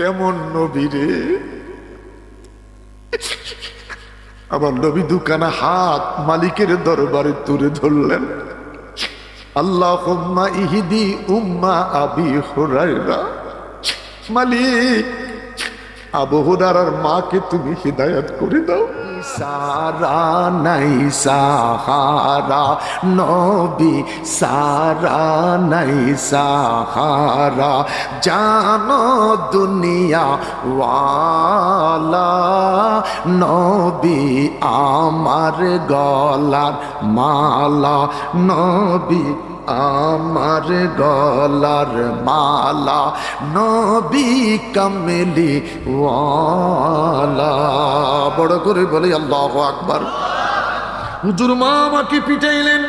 কেমন নবী রে? আমার নবী দুখানা হাত মালিকের দরবারে তুলে ধরলেন। আল্লাহ ইহিদি উম্মা আবি হরাইরা মালিক আবু হুরারার মাকে তুমি হিদায়াত করে দাও। সারা নাই, সাহারা নবী, সারা নাই, সাহারা জানো দুনিয়া ওয়ালা নবী আমার গলার মালা, নবী আমার গলার মালা, নবী কামেলি বড় করে বলে, আল্লাহ আকবার। হুজুর মা আমাকে পিটাইলেন।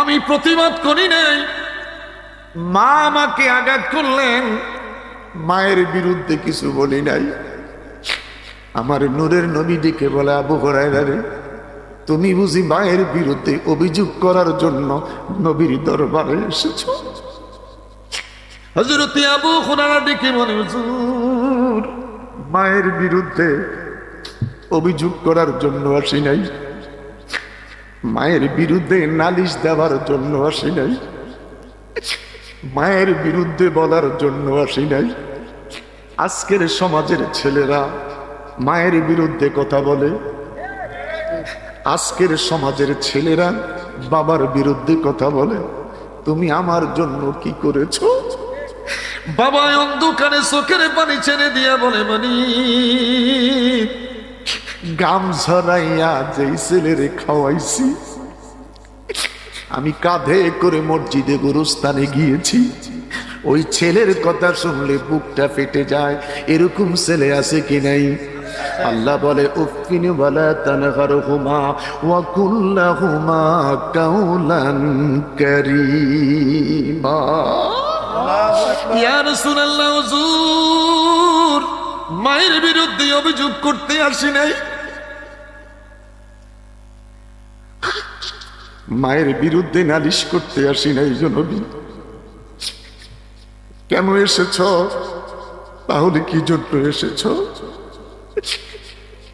আমি প্রতিবাদ করি নাই। মা আমাকে আঘাত করলেন। মায়ের বিরুদ্ধে কিছু বলি নাই। আমার নূরের নবী ডেকে বলে, আবু হরাইরা রে তুমি বুঝি মায়ের বিরুদ্ধে অভিযোগ করার জন্য নবীর দরবারে এসেছ? হজরতি আবু খুনারা ডেকে মনে মায়ের বিরুদ্ধে অভিযোগ করার জন্য আসি নাই। মায়ের বিরুদ্ধে নালিশ দেওয়ার জন্য আসি নাই। মায়ের বিরুদ্ধে বলার জন্য আসি নাই। আজকের সমাজের ছেলেরা মায়ের বিরুদ্ধে কথা বলে আজকের সমাজের ছেলেরা বাবার বিরুদ্ধে কথা বলে তুমি আমার জন্য কি করেছ? বাবা অন্ধকারে চোখের পানি ছেড়ে দিয়া বলে মানি গাম ঝরাইয়া যেই ছেলেরে খাওয়াইছি আমি কাঁধে করে মসজিদে গুরুস্থানে গিয়েছি। ওই ছেলের কথা শুনলে বুকটা ফেটে যায় এরকম ছেলে আছে কি নাই? আল্লাহ বলে উফিনি বলা তানহার হুমা কাউলান কারীমা। ইয়া রাসূলুল্লাহ হুজুর মায়ের বিরুদ্ধে অভিযোগ করতে আসি নাই। মায়ের বিরুদ্ধে নালিশ করতে আসি নাই জনবী কেন এসেছ? তাহলে কি জন্য এসেছ?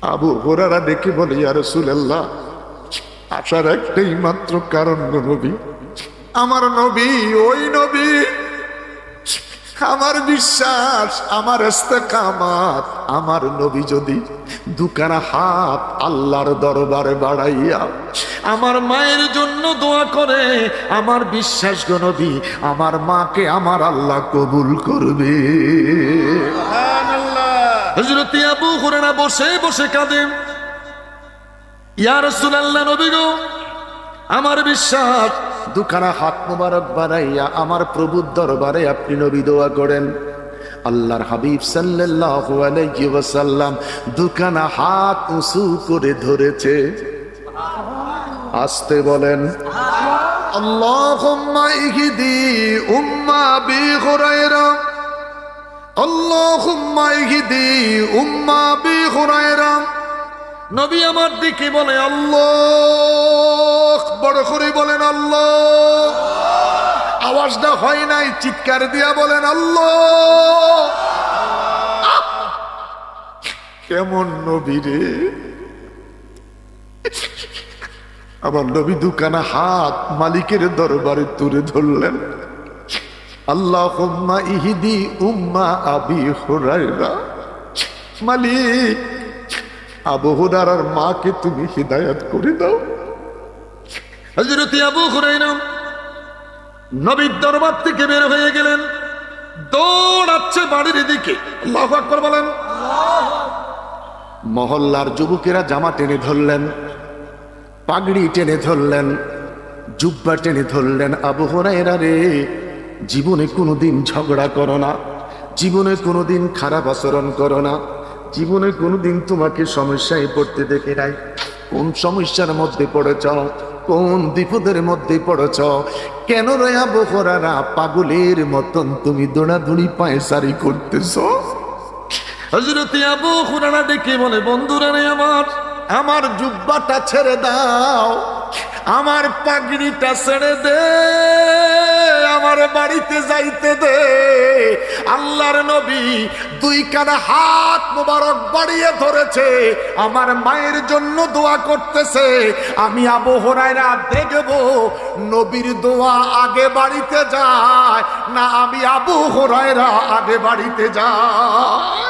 আবু হোরারা ডেকে বলে, ইয়া রাসূলুল্লাহ, আসার একটাই মাত্র কারণ নবী। আমার নবী, ওই নবী। আমার বিশ্বাস, আমার ইস্তেকামাত। আমার নবী যদি দুখানা হাত আল্লাহর দরবারে বাড়াইয়া আমার মায়ের জন্য দোয়া করে, আমার বিশ্বাস গো নবী, আমার মাকে আমার আল্লাহ কবুল করবে। হজরত আবু হুরায়রা বসে বসে কাঁদেন ইয়া রাসূলুল্লাহ নবী আমার বিশ্বাস, দুখানা হাত মোবারক বাড়াইয়া আমার প্রভুর দরবারে আপনি নবী দোয়া করেন। আল্লাহর হাবিব সাল্লাল্লাহু দুখানা হাত উঁচু করে ধরেছে। আসতে বলেন, আল্লাহুম্মা ইহদি উম্মা বি হুরায়রা। নবী আমার দিকে বলে, আল্লাহ বড় করে বলেন, আল্লাহ। আওয়াজটা হয় নাই, চিৎকার দিয়া বলেন, আল্লাহ। কেমন নবী রে। আবার নবী দুকানা হাত মালিকের দরবারে তুলে ধরলেন। আল্লাহ ইহিদি উম্মা আবি হুরাইরা মালিক, আবু হুরারার মাকে তুমি হিদায়াত করে দাও। হজরত আবু হুরাইরা নবীর দরবার থেকে বের হয়ে গেলেন। দৌড়াচ্ছে বাড়ির দিকে আল্লাহু আকবার বলেন। মহল্লার যুবকেরা জামা টেনে ধরলেন, পাগড়ি টেনে ধরলেন, জুব্বা টেনে ধরলেন। আবু হুরায়রা রে জীবনে কোনোদিন ঝগড়া করো না। জীবনে কোনোদিন খারাপ আচরণ করো না। জীবনে কোনোদিন তোমাকে সমস্যায় পড়তে দেখে নাই। কোন সমস্যার মধ্যে পড়েছ? কোন বিপদের মধ্যে পড়েছ? কেন রয়া বহরারা পাগলের মতন তুমি দৌড়াদৌড়ি পায়ে সারি করতেছ? হজরত আবু হুরানা ডেকে বলে, বন্ধুরা রে আমার আমার জুব্বাটা ছেড়ে দাও। আমার পাগড়িটা ছেড়ে দে। আমার বাড়িতে যাইতে দে। আল্লাহর নবী দুই কানা হাত মোবারক বাড়িয়ে ধরেছে। আমার মায়ের জন্য দোয়া করতেছে। আমি আবু হরাইরা দেখব নবীর দোয়া আগে বাড়িতে যায় না আমি আবু হরাইরা আগে বাড়িতে যাই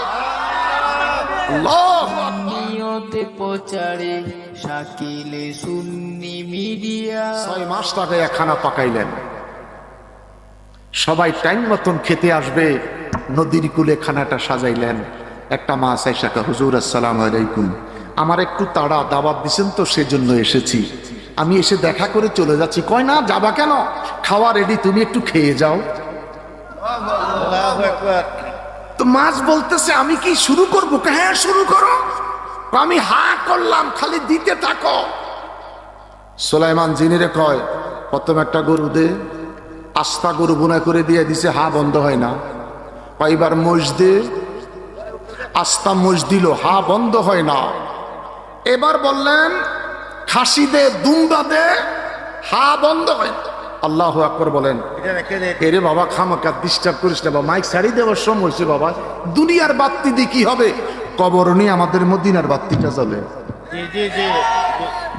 নিয়তে প্রচারে শাকিলে সুন্নি মিডিয়া। ছয় মাস টাকা একখানা পাকাইলেন। সবাই টাইম মতন খেতে আসবে। নদীর কুলে খানাটা সাজাইলেন। একটা মাছ আইসাকা হুজুর, আসসালাম আলাইকুম। আমার একটু তাড়া দাবাত দিছেন তো, সেজন্য এসেছি। আমি এসে দেখা করে চলে যাচ্ছি। কয়, না, যাবা কেন? খাওয়া রেডি তুমি একটু খেয়ে যাও। তো মাছ বলতেছে, আমি কি শুরু করব? হ্যাঁ শুরু করো। আমি হা করলাম, খালি দিতে থাকো। সোলাইমান জিনিরে কয়, প্রথম একটা গরু দে। আস্তা গরু বুনা করে দিয়ে দিছে হা বন্ধ হয় না। কয়বার মোষ দে আস্তা মোষ হা বন্ধ হয় না। এবার বললেন খাসি দে দুম্বা দে হা বন্ধ হয়। আল্লাহ আকবর বলেন এরে বাবা খামাকা ডিস্টার্ব করিস না বাবা মাইক ছাড়ি দেওয়ার সময় হয়েছে বাবা। দুনিয়ার বাত্তি দিয়ে কি হবে? কবর নিয়ে আমাদের মদিনার বাত্তিটা জ্বলে।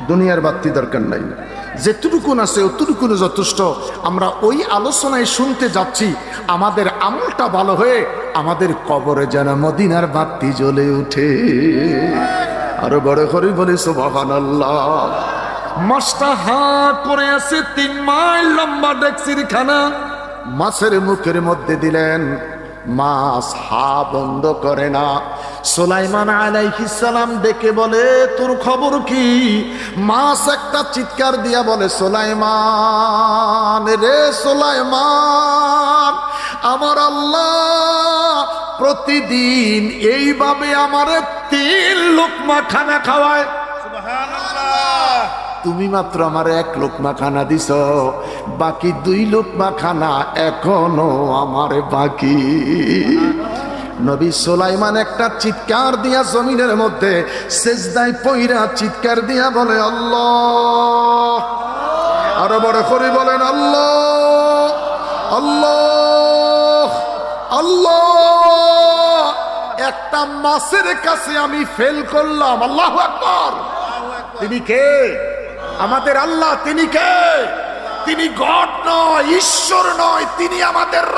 দুনিয়ার বাত্তি দরকার নাই। যেটুকুন আছে অতটুকুন যথেষ্ট। আমরা ওই আলোচনায় শুনতে যাচ্ছি, আমাদের আমলটা ভালো হয়ে আমাদের কবরে যেন মদিনার বাতি জ্বলে উঠে। আরও বড় করে বলে মাছটা হা করে আছে, তিন মাইল লম্বা ডেক্সির খানা মাছের মুখের মধ্যে দিলেন, মাছ হা বন্ধ করে না। সোলাইমান সালাম ডেকে বলে তোর খবর কি? মাছ একটা চিৎকার দিয়া বলে সোলাইমান রে সোলাইমান আমার আল্লাহ প্রতিদিন এইভাবে আমার তিন লোকমা খানা খাওয়ায়। তুমি মাত্র আমার এক লোকমা খানা দিছ বাকি দুই লোকমা খানা এখনও আমার বাকি। নবী সোলাইমান একটা চিৎকার দিয়া জমিনের মধ্যে সেজদায় পইরা চিৎকার দিয়া বলে, আল্লাহ। আরও বড় করে বলেন, আল্লাহ। আল্লাহ। আল্লাহ। একটা মাসের কাছে আমি ফেল করলাম, আল্লাহ আকবর। তিনি কে? আমাদের আল্লাহ, তিনি কে? তিনি গড নয়, ঈশ্বর নয়, তিনি আমাদের র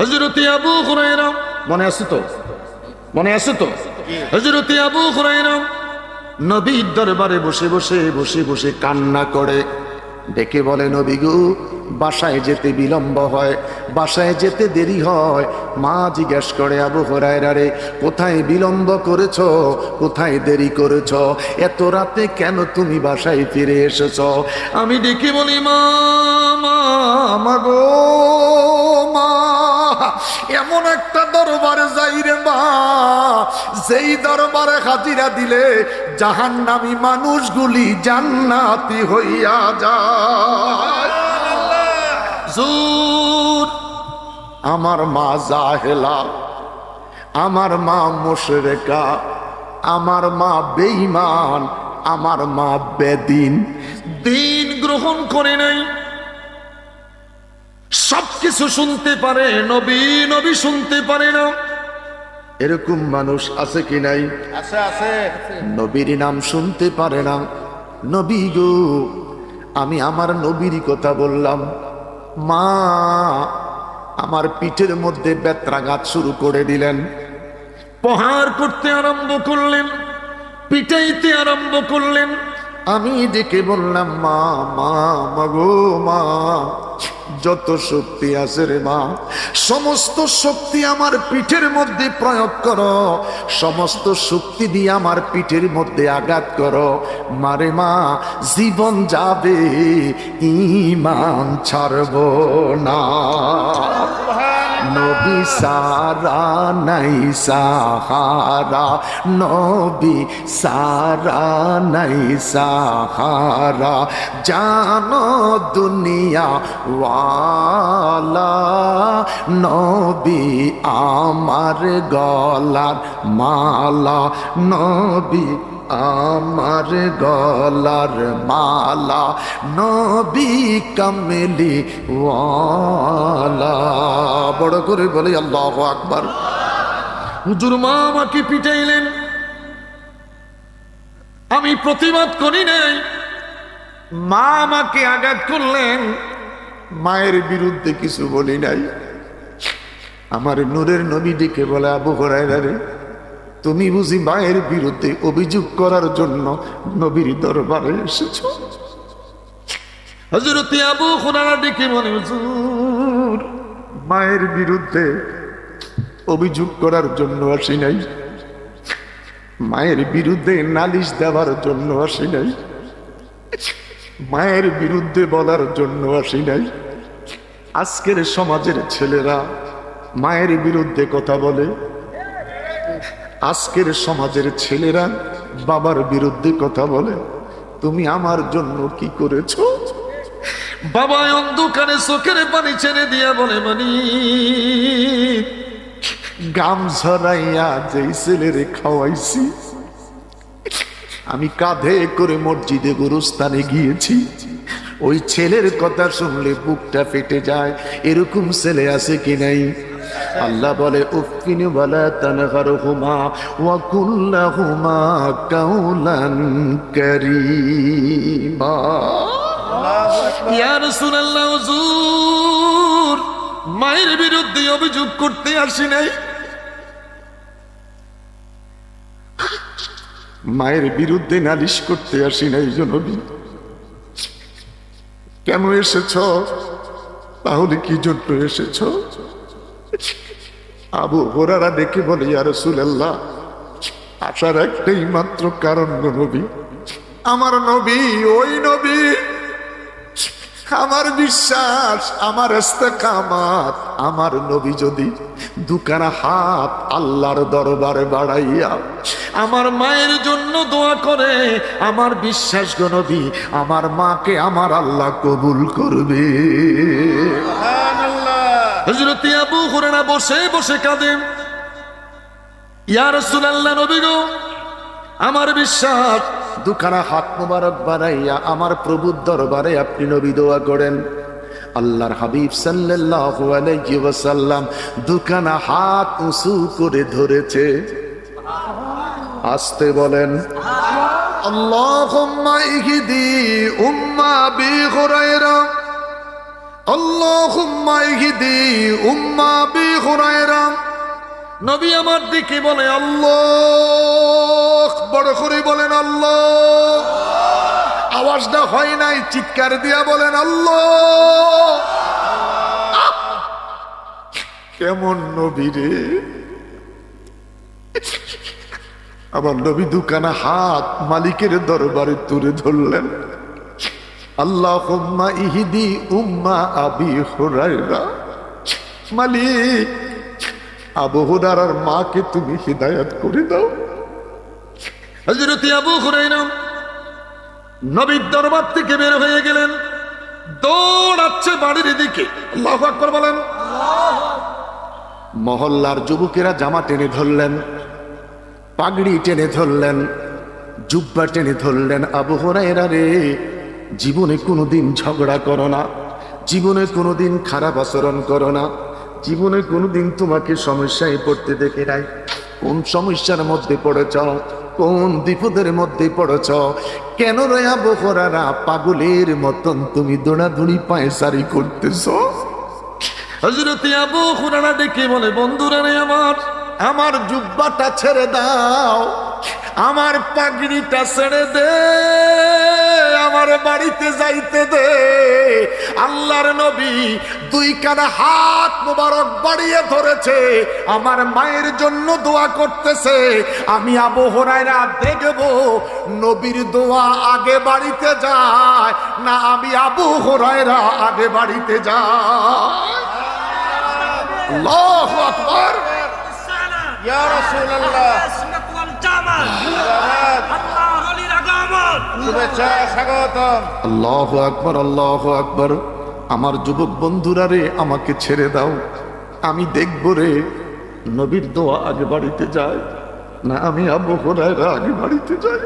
হযরত আবু হুরাইরা মনে আছে তো? মনে আছে তো? হযরত আবু হুরাইরা নবীর দরবারে বসে বসে বসে বসে কান্না করে। ডেকে বলে নবী গো বাসায় যেতে বিলম্ব হয়, বাসায় যেতে দেরি হয়। মা জিজ্ঞেস করে, আবু হরায়রা রে, কোথায় বিলম্ব করেছ? কোথায় দেরি করেছ? এত রাতে কেন তুমি বাসায় ফিরে এসেছ? আমি ডেকে বলি, মা মা মা গো, মা, এমন একটা দরবারে যাই রে মা, যেই দরবারে হাজিরা দিলে জাহান্নামী মানুষগুলি জান্নাতি হইয়া যায়। জুর আমার মা জাহেলা আমার মা মুশরেকা আমার মা বেঈমান আমার মা বেদিন। দিন গ্রহণ করে নাই। সবকিছু শুনতে পারে নবী নবী শুনতে পারে না। এরকম মানুষ আছে কি নাই? আছে আছে। নবীর নাম শুনতে পারে না। নবী গো আমি আমার নবীর কথা বললাম। মা আমার পিঠের মধ্যে বেত্রাঘাত শুরু করে দিলেন। প্রহার করতে আরম্ভ করলেন পিটাইতে আরম্ভ করলেন। আমি ডেকে বললাম মা মা মাগো মা। যত শক্তি আছে রে মা, সমস্ত শক্তি আমার পিঠের মধ্যে প্রয়োগ করো। সমস্ত শক্তি দিয়ে আমার পিঠের মধ্যে আঘাত করো। মারে মা, জীবন যাবে ইমান ছাড়ব না। নবী সারা নাই, সাহারা। নবী সারা নাই, সাহারা। জানো দুনিয়া ওয়ালা নবী আমার গলার মালা। নবী আমার গলার মালা, নবী কামেলি ওয়ালা। বড় করে বলে, আল্লাহ আকবার। হুজুর মা আমাকে পিটাইলেন। আমি প্রতিবাদ করি নাই। মা আমাকে আঘাত করলেন। মায়ের বিরুদ্ধে কিছু বলি নাই। আমার নূরের নবী ডেকে বলে, আবু হরাইরা তুমি বুঝি মায়ের বিরুদ্ধে অভিযোগ করার জন্য নবীর দরবারে এসেছ? হজরত আবু ডেকে বলে হুজুর মায়ের বিরুদ্ধে অভিযোগ করার জন্য আসি নাই। মায়ের বিরুদ্ধে নালিশ দেওয়ার জন্য আসি নাই। মায়ের বিরুদ্ধে বলার জন্য আসি নাই। আজকের সমাজের ছেলেরা মায়ের বিরুদ্ধে কথা বলে। আজকের সমাজের ছেলেরা বাবার বিরুদ্ধে কথা বলে। তুমি আমার জন্য কি করেছ? বাবা অন্ধকারে চোখের পানি ছেড়ে দিয়া বলে মানি গাম ঝরাইয়া যেই ছেলেরে খাওয়াইছি আমি কাঁধে করে মসজিদে গুরুস্থানে গিয়েছি। ওই ছেলের কথা শুনলে বুকটা ফেটে যায় এরকম ছেলে আছে কি নাই? আল্লাহ বলে উফিন বলা তানহার হুমা ওয়াকুল্লা হুমা কাউলান করিমা। ইয়া রাসূলুল্লাহ হুজুর মায়ের বিরুদ্ধে অভিযোগ করতে আসি নাই। মায়ের বিরুদ্ধে নালিশ করতে আসি নাই জনবী কেন এসেছ? তাহলে কি জন্য এসেছ? আবু হোরারা ডেকে বলে ইয়ার সুলাল্লাহ আসার একটাই মাত্র কারণ নবী। আমার নবী, ওই নবী। আমার বিশ্বাস, আমার কামাত আমার নবী যদি দুখানা হাত আল্লাহর দরবারে বাড়াইয়া আমার মায়ের জন্য দোয়া করে, আমার বিশ্বাস গো নবী, আমার মাকে আমার আল্লাহ কবুল করবে। হযরত আবু হুরায়রা বসে বসে কাঁদেন ইয়া রাসূলুল্লাহ, নবী গো, আমার বিশ্বাস, দুখানা হাত মোবারক বানাইয়া আমার প্রভুর দরবারে আপনি নবী দোয়া করেন। আল্লাহর হাবিব সাল্লাল্লাহু আলাইহি ওয়াসাল্লাম দুখানা হাত উঁচু করে ধরেছে। আসতে বলেন, আল্লাহুম্মা ইহদি উম্মা বি হুরায়রা। নবী আমার দিকে বলে, আল্লাহ, বড় করে বলেন, আল্লাহ। আওয়াজটা হয় নাই, চিৎকার দিয়া বলেন, আল্লাহ। কেমন নবী রে। আমার নবী দুখানা হাত মালিকের দরবারে তুলে ধরলেন। আল্লাহ ইহিদি উম্মা আবি হুরায়রা। মালিক, আবু হুরারার মাকে তুমি হিদায়াত করে দাও। হযরত আবু হুরায়রা নবীর দরবার থেকে বের হয়ে গেলেন। দৌড়াচ্ছে বাড়ির দিকে। আল্লাহু আকবার বলেন। মহল্লার যুবকেরা জামা টেনে ধরলেন, পাগড়ি টেনে ধরলেন, জুব্বা টেনে ধরলেন, আবু হুরায়রা রে। জীবনে কোনোদিন ঝগড়া করো না। জীবনে কোনোদিন খারাপ আচরণ করো না। জীবনে কোনোদিন তোমাকে সমস্যায় পড়তে দেখে নাই। কোন সমস্যার মধ্যে পড়েছ? কোন বিপদের মধ্যে পড়েছ? কেন রয়া বহরারা পাগলের মতন তুমি দৌড়াদৌড়ি পায়সারি করতেছ? হজরত আবু হুরারা ডেকে বলে, বন্ধুরা রে আমার আমার জুব্বাটা ছেড়ে দাও। আমার পাগড়িটা ছেড়ে দে। আমার বাড়িতে যাইতে দে। আল্লাহর নবী দুই কানে হাত মোবারক বাড়িয়ে ধরেছে। আমার মায়ের জন্য দোয়া করতেছে। আমি আবু হরাইরা দেখব নবীর দোয়া আগে বাড়িতে যায় না আমি আবু হরাইরা আগে বাড়িতে যায়। শুভেচ্ছা স্বাগতম। আল্লাহ আকবর আল্লাহ আকবর। আমার যুবক বন্ধুরা রে আমাকে ছেড়ে দাও। আমি দেখব রে নবীর দোয়া আগে বাড়িতে যায় না আমি আবু হরাইরা আগে বাড়িতে যাই।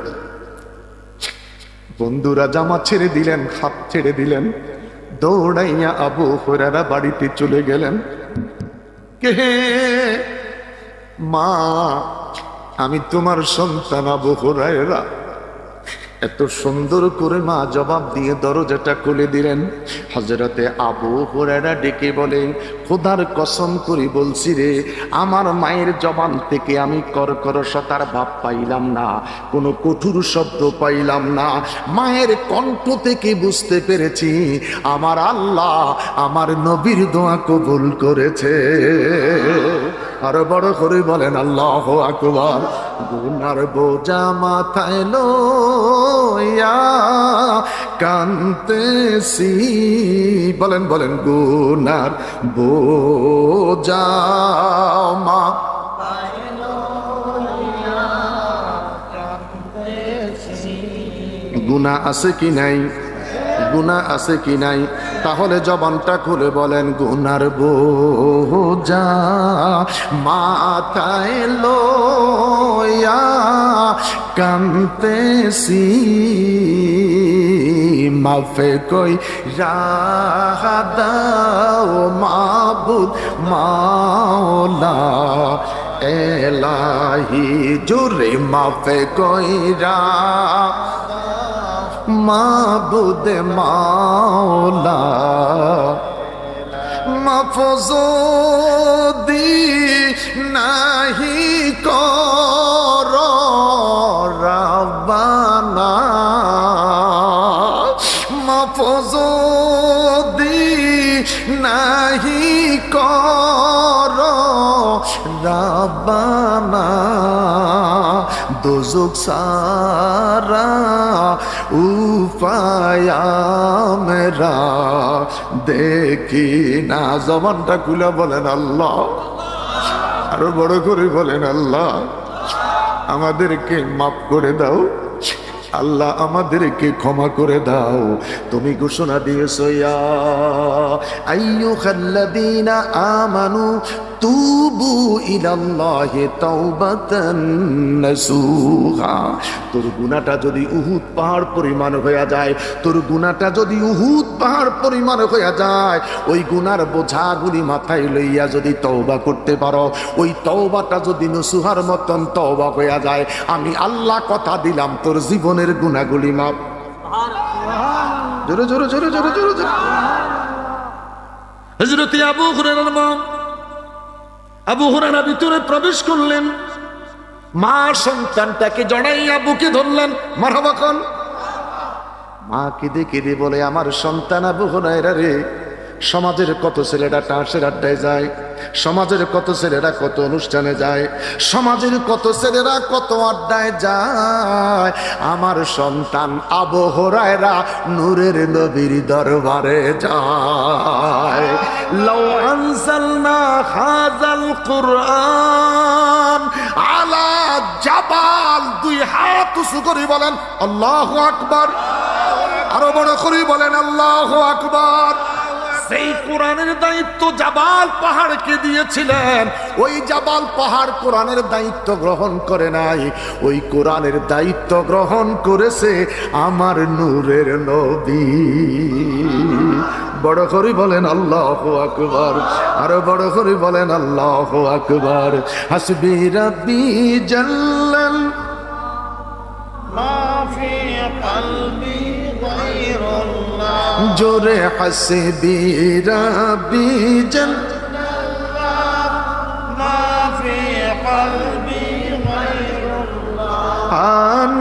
বন্ধুরা জামা ছেড়ে দিলেন হাত ছেড়ে দিলেন। দৌড়াইয়া আবু হরারা বাড়িতে চলে গেলেন। কে মা আমি তোমার সন্তান আবু হরাইরা এত সুন্দর করে মা জবাব দিয়ে দরজাটা খুলে দিলেন। হজরতে আবু হুরায়রা ডেকে বলে, খোদার কসম করি বলছি রে, আমার মায়ের জবান থেকে আমি কর্করসতার ভাব পাইলাম না, কোনো কঠোর শব্দ পাইলাম না। মায়ের কণ্ঠ থেকে বুঝতে পেরেছি, আমার আল্লাহ আমার নবীর দোয়া কবুল করেছে। আরও বড় করে বলেন, আল্লাহ আকবার। গুনার বোঝা মাথায় লইয়া কান্তেছি বলেন বলেন, গুনার বোঝা মা গুনা আছে কি নাই? গুনা আছে কি নাই? তাহলে জবানটা খুলে বলেন, গুনার বোঝা মাথায় লইয়া কান্তেছি। মাফে কই রাহাদাও মাবুদ মাওলা, এলাহি জোরে মাফে কইরা মাবুদ মাওলা মফজদি নাহি কর। দোজক সারা উপায়া মেরা দেখি না। জবানটা খুলে বলেন আল্লাহ। আরও বড় করে বলেন আল্লাহ। আমাদেরকে মাফ করে দাও। আল্লাহ আমাদেরকে ক্ষমা করে দাও। তুমি ঘোষণা দিয়েছ, ইয়া আইয়ুহাল্লাযীনা আমানু তুবু ইলাল্লাহি তাওবাতান নাসুহা তোর গুনাহটা যদি উহুদ পাহাড় পরিমাণ হয়ে যায় তোর গুনাহটা যদি উহুদ পাহাড় পরিমাণ হয়ে যায় ওই গুনার বোঝাগুলি মাথায় লইয়া যদি তওবা করতে পারো ওই তওবাটা যদি নসুহার মতন তওবা হয়ে যায় আমি আল্লাহ কথা দিলাম তোর জীবনের গুণাগুলি মাপ জোরে জোরে জোরে জোরে জোরে জোরে। হজরত আবু হুরারার মা আবু হুরারা ভিতরে প্রবেশ করলেন। মা সন্তানটাকে জড়াইয়া বুকে ধরলেন মারাবাকন মা কেঁদে কেঁদে বলে, আমার সন্তান আবু হুরায়রা রে। সমাজের কত ছেলেরা টাঁসের আড্ডায় যায়, সমাজের কত ছেলেরা কত অনুষ্ঠানে যায়, সমাজের কত ছেলেরা কত আড্ডায় যায়। আমার সন্তান আবহরায়রা নূরের নবীর দরবারে যায়। কুরআন, আলা জাবাল, দুই হাত উঁচু করে বলেন, আল্লাহু আকবার। আরও বড় করে বলেন, আল্লাহু আকবার। সেই কোরআনের দায়িত্ব জাবাল পাহাড়কে দিয়েছিলেন। ওই জাবাল পাহাড় কোরআনের দায়িত্ব গ্রহণ করে নাই। ওই কোরআনের দায়িত্ব গ্রহণ করেছে আমার নূরের নবী। বড় করে বলেন, আল্লাহ আকবার। আরও বড় করে বলেন, আল্লাহ আকবার। হাসবি রব্বি জাল্লাল জোরে হাসে বীরা বিজন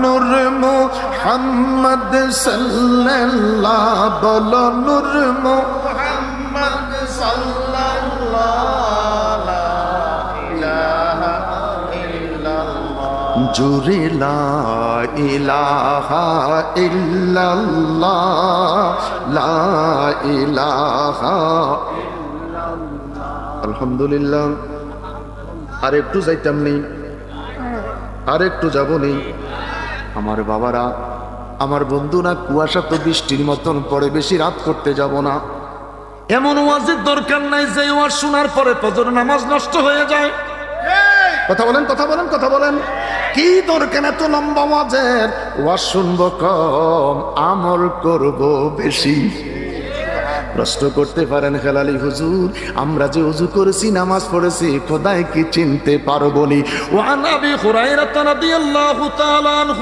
নূর মোহাম্মদ সাল্লাল্লাহ বল নূর মোহাম্মদ সাল্লাল্লাহ জুরে লা আলহামদুলিল্লাহ। আর একটু যাইতাম নেই, আর একটু যাব নেই। আমার বাবারা, আমার বন্ধুরা কুয়াশা তো বৃষ্টির মতন পরে বেশি রাত করতে যাব না। এমন ওয়াজের দরকার নাই যে ওয়াজ শোনার পরে ফজর নামাজ নষ্ট হয়ে যায়। কথা বলেন কথা বলেন কথা বলেন। কি দরকার এত লম্বা মজের ওয়া শুনব কম, আমল করব বেশি। প্রশ্ন করতে পারেন খেলালি হুজুর আমরা যে উজু করেছি নামাজ পড়েছি খোদাই কি চিনতে পারবো নি وعن ابي هريره رضي الله تعالى عنه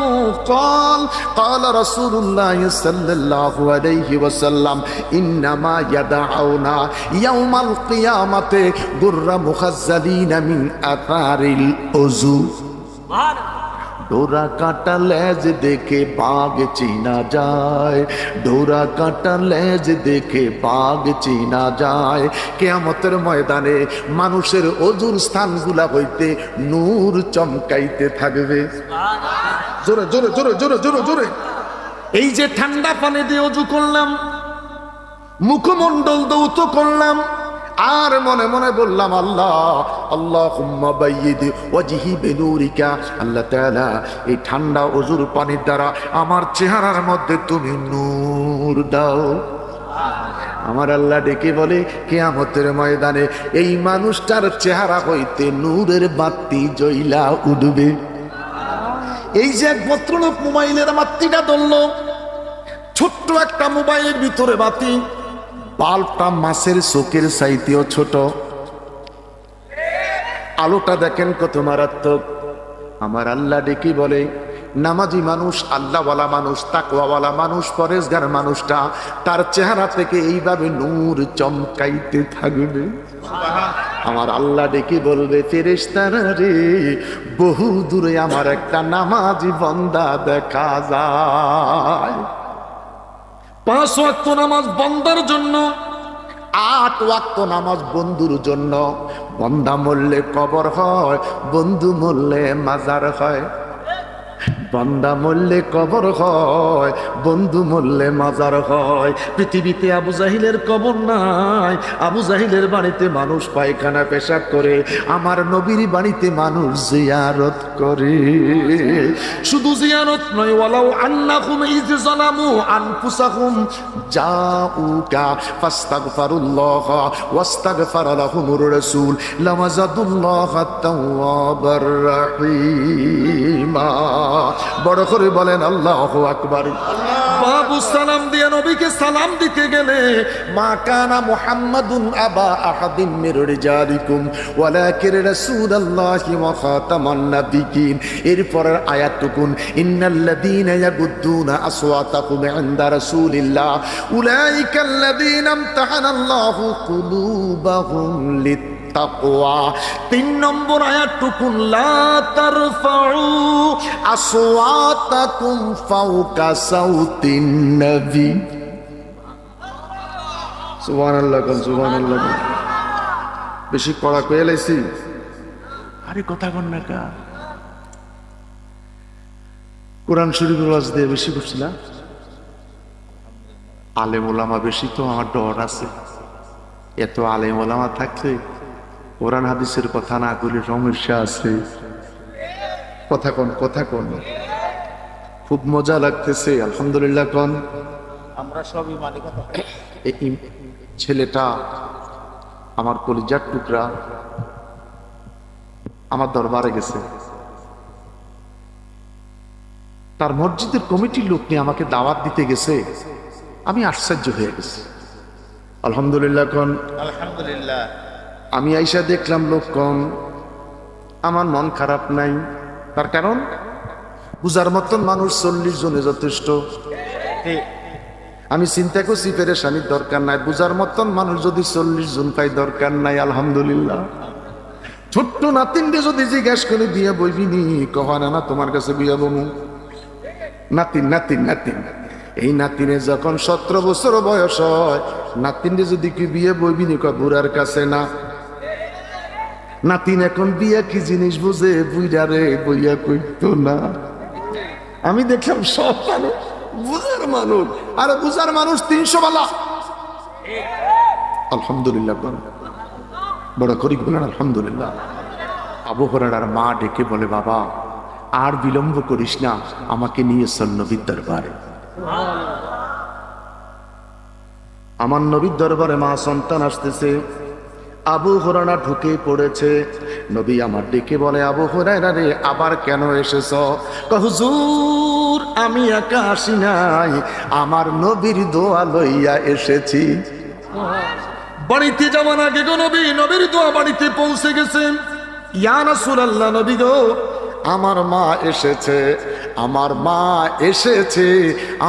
قال قال رسول الله صلى الله عليه وسلم إنما يدعونا يوم القيامة غر مخزلين من أثار الأزو ডোরা কাটা লেজ দেখে বাঘ চিনা যায়। ডোরা কাটা লেজ দেখে বাঘ চিনা যায়। কেয়ামতের ময়দানে মানুষের অজুর স্থানগুলা হইতে নূর চমকাইতে থাকবে। জোরে জোরে জোরে জোরে জোরে জোরে। এই যে ঠান্ডা পানি দিয়ে অজু করলাম, মুখমণ্ডল দৌত করলাম আর মনে মনে বললাম, আল্লাহ আল্লাহ বেনুরিকা। আল্লাহ তাআলা, এই ঠান্ডা অজুর পানির দ্বারা আমার চেহারার মধ্যে তুমি নূর দাও। আমার আল্লাহ ডেকে বলে, কেয়ামতের ময়দানে এই মানুষটার চেহারা হইতে নূরের বাতি জইলা উঠবে। এই যে এক ভদ্রলোক মোবাইলের বাতিটা ধরলো, ছোট্ট একটা মোবাইলের ভিতরে বাতি। বাল্বটা মাছের চোখের চাইতেও ছোট। আলোটা দেখেন কত মারাত্মক। আমার আল্লাহ ডেকে বলে, নামাজি মানুষ, আল্লাহওয়ালা মানুষ, তাকওয়াওয়ালা মানুষ, পরেশগার মানুষটা, তার চেহারা থেকে এইভাবে নূর চমকাইতে থাকবে। আমার আল্লাহ ডেকে বলবে, ফেরেশতারা রে বহু দূরে আমার একটা নামাজি বন্দা দেখা যায়। পাঁচ ওয়াক্ত নামাজ বন্দার জন্য। আট ওয়াক্ত নামাজ বন্ধুর জন্য। বন্দা মরলে কবর হয়, বন্ধু মরলে মাজার হয়। বন্দা মরলে কবর হয়, বন্ধু মরলে মাজার হয়। পৃথিবীতে আবু জাহিলের কবর নাই। আবু জাহিলের বাড়িতে মানুষ পায়খানা, পেশাব করে। আমার নবীর বাড়িতে মানুষ জিয়ারত করে। শুধু জিয়ারত নয়, ওয়ালাউ আন্নাকুম ইজ জালামু আনফুসাহুম। জাউকা ফাস্তাগফিরুল্লাহ ওয়াস্তাগফার লাহুমুর রাসূল। লামাজাদুল্লাহ তাওয়াবার রাহিমা। বড় করে বলেন, আল্লাহু আকবার। বাবু সালাম দিয়ে নবীকে সালাম দিতে গেলে, মা কানা মুহাম্মাদুন আবা আহাদিন মির রিজালিকুম, ওয়ালাকিন রাসূলুল্লাহি ওয়া খাতামান নাবিয়িন। এরপরের আয়াতটুকুন, ইন্নাল্লাযীনা ইয়াগুদ্দুনা আসওয়াতাকুম ইনদা রাসূলিল্লাহ। উলাইকাল্লাযীনা ইমতাহানাল্লাহু কুলুবাহুম লিত তাকওয়া। তিন নম্বর আয়াতটুকুন লা তারফাউ আসওয়াতাকুম ফাওকা সাউতিন নবী। সুবহানাল্লাহ কোন সুবহানাল্লাহ বেশি কড়া কয়ে লাইছি। আরে কথা কন না কা। কোরআন শরীফ ওয়াজ দিয়ে বেশি করছিলাম আলেম ওলামা বেশি তো আমার ডর আছে। এত আলেম ওলামা থাকলে কোরআন হাদিসের কথা না করলে সমস্যা আছে। কথা কোন কথা কোন? খুব মজা লাগতেছে আলহামদুলিল্লাহ কোন। আমরা সবই মানি কথা এই ছেলেটা আমার কলিজার টুকরা আমার দরবারে গেছে। তার মসজিদের কমিটির লোক নিয়ে আমাকে দাওয়াত দিতে গেছে। আমি আশ্চর্য হয়ে গেছি। আলহামদুলিল্লাহ কোন। আলহামদুলিল্লাহ। আমি আইসা দেখলাম লোক কম। আমার মন খারাপ নাই। তার কারণ? বুঝার মতন মানুষ চল্লিশ জনে যথেষ্ট। আমি চিন্তা করছি পেরেশানির দরকার নাই। বুঝার মতন মানুষ যদি চল্লিশ জন পাই দরকার নাই আলহামদুলিল্লাহ। ছোট্ট নাতিনকে যদি জিজ্ঞেস করে বিয়ে বইবি নি? কহানা না তোমার কাছে বিয়ে বমু। নাতিন নাতিন নাতিন। এই নাতিনে যখন সতেরো বছর বয়স হয় নাতিনকে যদি কি বিয়ে বইবি নি কয় বুড়ার কাছে না। নাতিন এখন বিয়া কি জিনিস বুঝে? বুইরা রে, বইয়া কইতো না। আমি দেখলাম সব মানুষ, বুঝার মানুষ। আরে বুঝার মানুষ তিনশো বালা। আলহামদুলিল্লাহ। বড়। করি বলেন, আলহামদুলিল্লাহ। আবু হরার মা ডেকে বলে, বাবা, আর বিলম্ব করিস না, আমাকে নিয়ে চল নবীর দরবারে। আমার নবীর দরবারে মা সন্তান আসতেছে। আবু হরানা ঢুকে পড়েছে। নবী আমার ডেকে বলে, আবু হরাইরা রে, আবার কেন এসেছ? কহুজুর আমি একা আসি নাই। আমার নবীর দোয়া লইয়া এসেছি। বাড়িতে যাওয়ার আগে গো নবী, নবীর দোয়া বাড়িতে পৌঁছে গেছে ইয়া রাসূলুল্লাহ, নবী গো, আমার মা এসেছে। আমার মা এসেছে,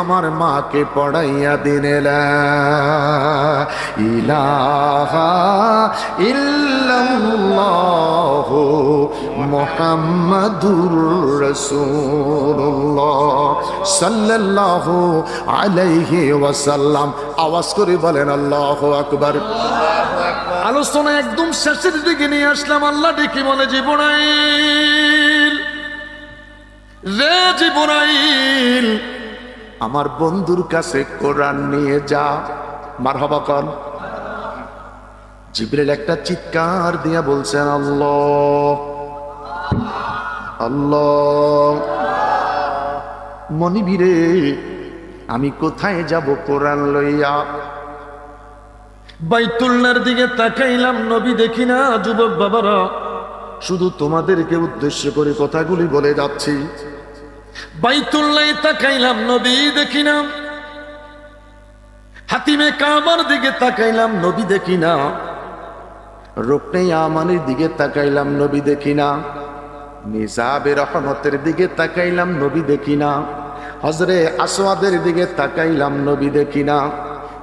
আমার মাকে পড়াইয়া দিনে ইলাহা ওয়াসাল্লাম। আওয়াজ করে বলেন, আল্লাহু আকবার। আলোচনা একদম শেষের দিকে নিয়ে আসলাম, আল্লাহ ডেকে বলে জীবনাইল রে আমার বন্ধুর কাছে কোরআন নিয়ে যা। মার হবা কর। জিবরিল একটা চিৎকার দিয়া বলছেন আল্লাহ আল্লাহ মনিবিরে আমি কোথায় যাব কোরআন লইয়া? বাইতুল্লার দিকে তাকাইলাম নবী দেখি না যুবক বাবারা। শুধু তোমাদেরকে উদ্দেশ্য করে কথাগুলি বলে যাচ্ছি। বাইতুল্লাহ তাকাইলাম নবী দেখি না। হাতিমে কামার দিকে তাকাইলাম নবী দেখি না। রোকনে আমানের দিকে তাকাইলাম নবী দেখি না। নিজাবে রহমতের দিকে তাকাইলাম নবী দেখি না। হজরে আসওয়াদের দিকে তাকাইলাম নবী দেখি না।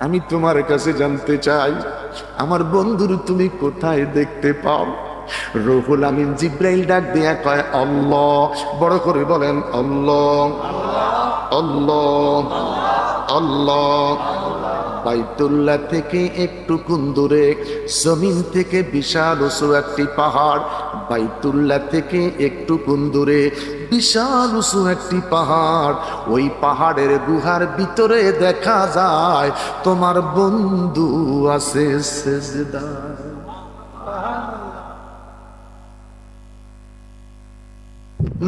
আমি তোমার কাছে জানতে চাই, আমার বন্ধুর তুমি কোথায় দেখতে পাও? রহুল আমিন জিব্রাইল ডাক দিয়া কয়, আল্লাহ। বড় করে বলেন, আল্লাহ। আল্লাহ। আল্লাহ। বাইতুল্লাহ থেকে একটু কুন্দুরে, জমিন থেকে বিশাল উঁচু একটি পাহাড়। বাইতুল্লাহ থেকে একটু কুন্দুরে বিশাল উঁচু একটি পাহাড়। ওই পাহাড়ের গুহার ভিতরে দেখা যায়, তোমার বন্ধু আছে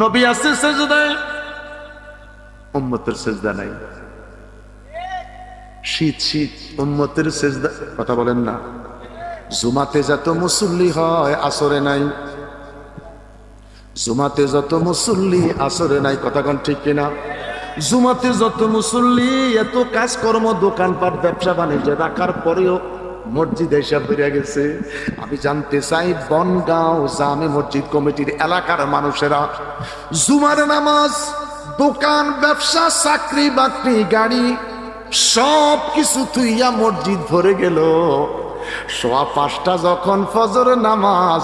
নবী আছে সেজদায়? উম্মতের সেজদা নাই। শীত শীত, উম্মতের সেজদা কথা বলেন না। জুমাতে যত মুসল্লি হয়, আসরে নাই। জুমাতে যত মুসল্লি আসরে নাই কথা কন ঠিক কিনা? জুমাতে যত মুসল্লি, এত কাজকর্ম, দোকানপাট, ব্যবসা বাণিজ্য রাখার পরেও মসজিদ হিসাব বেড়ে গেছে। আমি জানতে চাই, বনগাঁও জামে মসজিদ কমিটির এলাকার মানুষেরা, জুমার নামাজ, দোকান, ব্যবসা, চাকরি, বাকরি, গাড়ি সব কিছু তুইয়া মসজিদ ভরে গেল। সোয়া পাঁচটা যখন ফজর নামাজ